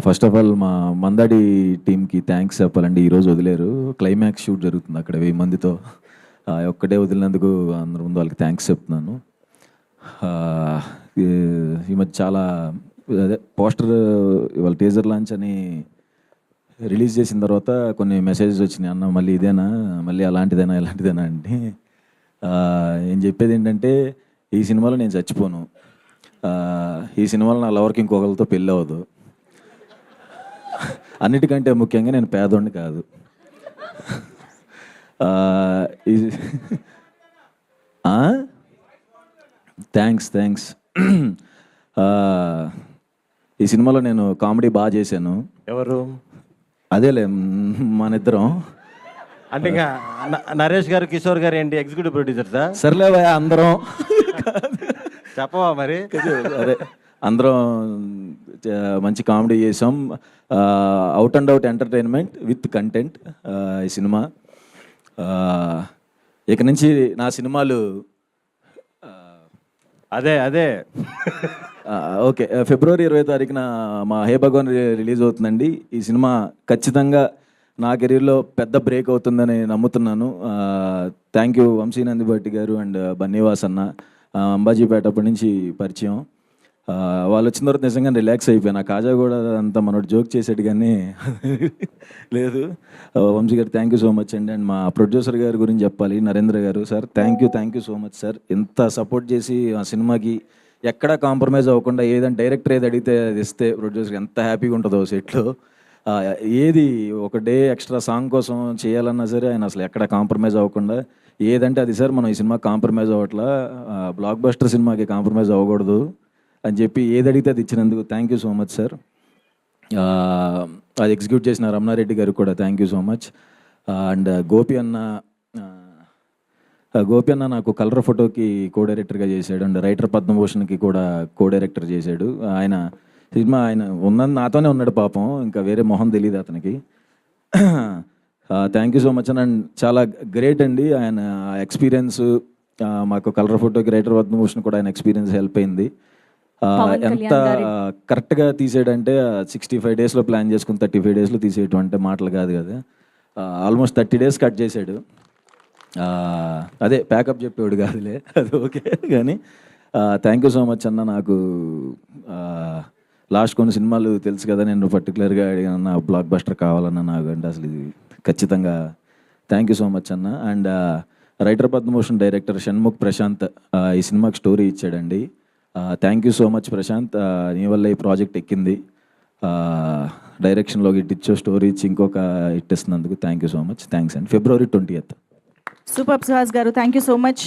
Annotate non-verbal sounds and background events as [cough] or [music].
First of all మా మందాడి టీంకి thanks చెప్పాలండి. ఈరోజు వదిలేరు. క్లైమాక్స్ షూట్ జరుగుతుంది అక్కడ వెయ్యి మందితో. ఒక్కటే వదిలినందుకు అందరి ముందు వాళ్ళకి థ్యాంక్స్ చెప్తున్నాను. ఈ- మధ్య చాలా అదే పోస్టర్ ఇవాళ టీజర్ లాంచ్ అని రిలీజ్ చేసిన తర్వాత కొన్ని మెసేజెస్ వచ్చినాయి. అన్న మళ్ళీ ఇదేనా? మళ్ళీ అలాంటిదేనా? ఇలాంటిదేనా అంటే నేను ఏం చెప్పేది ఏంటంటే ఈ సినిమాలో నేను చచ్చిపోను. ఈ సినిమాలో నా లవర్కి ఇంకొకరితో పెళ్ళి అవ్వదు. అన్నిటికంటే ముఖ్యంగా నేను పేదోడిని కాదు. థ్యాంక్స్ థ్యాంక్స్ ఈ సినిమాలో నేను కామెడీ బాగా చేశాను. ఎవరు? అదేలే మన ఇద్దరం. అంటే ఇంకా నరేష్ గారు కిషోర్ గారు ఏంటి? ఎగ్జిక్యూటివ్ ప్రొడ్యూసర్సా సర్లే భయ్య, అందరం. చెప్పవా మరి? అదే అందరం మంచి కామెడీ చేసాం. Out and out entertainment with content ఈ సినిమా. ఇక నుంచి నా సినిమాలు అదే అదే. ఓకే. ఫిబ్రవరి ఇరవై తారీఖున మా హే భగవాన్ రిలీజ్ అవుతుందండి. ఈ సినిమా ఖచ్చితంగా నా కెరీర్లో పెద్ద బ్రేక్ అవుతుందని నమ్ముతున్నాను. థ్యాంక్ యూ వంశీ నందిభట్టి గారు అండ్ బన్నీవాస్ అన్న అంబాజీపేట అప్పటి నుంచి పరిచయం. వాళ్ళు వచ్చిన తర్వాత నిజంగా రిలాక్స్ అయిపోయాను. కాజా కూడా అంత మనోడు జోక్ చేసాడు కానీ లేదు. Vamsi garu thank you so much అండి. అండ్ మా ప్రొడ్యూసర్ గారి గురించి చెప్పాలి Narendra garu. Sir thank you thank you so much sir. ఎంత సపోర్ట్ చేసి ఆ సినిమాకి ఎక్కడా కాంప్రమైజ్ అవ్వకుండా ఏదైనా డైరెక్టర్ ఏది అడిగితే అది ఇస్తే ప్రొడ్యూసర్ ఎంత హ్యాపీగా ఉంటుందో సెట్లో ఏది ఒక డే ఎక్స్ట్రా సాంగ్ కోసం చేయాలన్నా సరే ఆయన అసలు ఎక్కడ కాంప్రమైజ్ అవ్వకుండా ఏదంటే అది సార్ మనం ఈ సినిమా కాంప్రమైజ్ అవ్వట్లా. బ్లాక్ బస్టర్ సినిమాకి కాంప్రమైజ్ అవ్వకూడదు. అని చెప్పి ఏది అడిగితే అది ఇచ్చినందుకు thank you so much sir ఆ, అది ఎగ్జిక్యూట్ చేసిన రమణారెడ్డి గారికి కూడా thank you so much and Gopi అన్న గోపి అన్న నాకు కలర్ ఫోటోకి కో డైరెక్టర్గా చేశాడు అండ్ రైటర్ పద్మభూషణ్కి కూడా కో డైరెక్టర్ చేశాడు. ఆయన సినిమా ఆయన ఉన్న నాతోనే ఉన్నాడు పాపం ఇంకా వేరే మొహం తెలియదు అతనికి. Thank you so much and చాలా గ్రేట్ అండి ఆయన ఎక్స్పీరియన్స్ మాకు కలర్ ఫోటోకి రైటర్ పద్మభూషణ్ కూడా ఆయన ఎక్స్పీరియన్స్ హెల్ప్ అయింది. ఎంత కరెక్ట్గా తీసేయడంటే సిక్స్టీ ఫైవ్ డేస్లో ప్లాన్ చేసుకుని థర్టీ ఫైవ్ డేస్లో తీసేయటం అంటే మాటలు కాదు కదా. ఆల్మోస్ట్ థర్టీ డేస్ కట్ చేశాడు. ఆ, అదే ప్యాకప్ చెప్పేవాడు కాదులే. [laughs] అది ఓకే. కానీ థ్యాంక్ యూ సో మచ్ అన్న నాకు లాస్ట్ కొన్ని సినిమాలు తెలుసు కదా నేను పర్టికులర్గా అడిగిన బ్లాక్ బస్టర్ కావాలన్న నాకు అంటే అసలు ఇది ఖచ్చితంగా థ్యాంక్ యూ సో మచ్ అన్న. And writer Padmabhushan director Shanmukh Prashanth ఈ సినిమాకి స్టోరీ ఇచ్చాడండి. Thank you so much Prashanth నీ వల్ల ఈ ప్రాజెక్ట్ ఎక్కింది. డైరెక్షన్లో ఇట్టిచ్చో స్టోరీ ఇచ్చి ఇంకొక ఇట్టేస్తున్నందుకు thank you so much thanks అండి February twenty eighth super Suhas garu thank you so much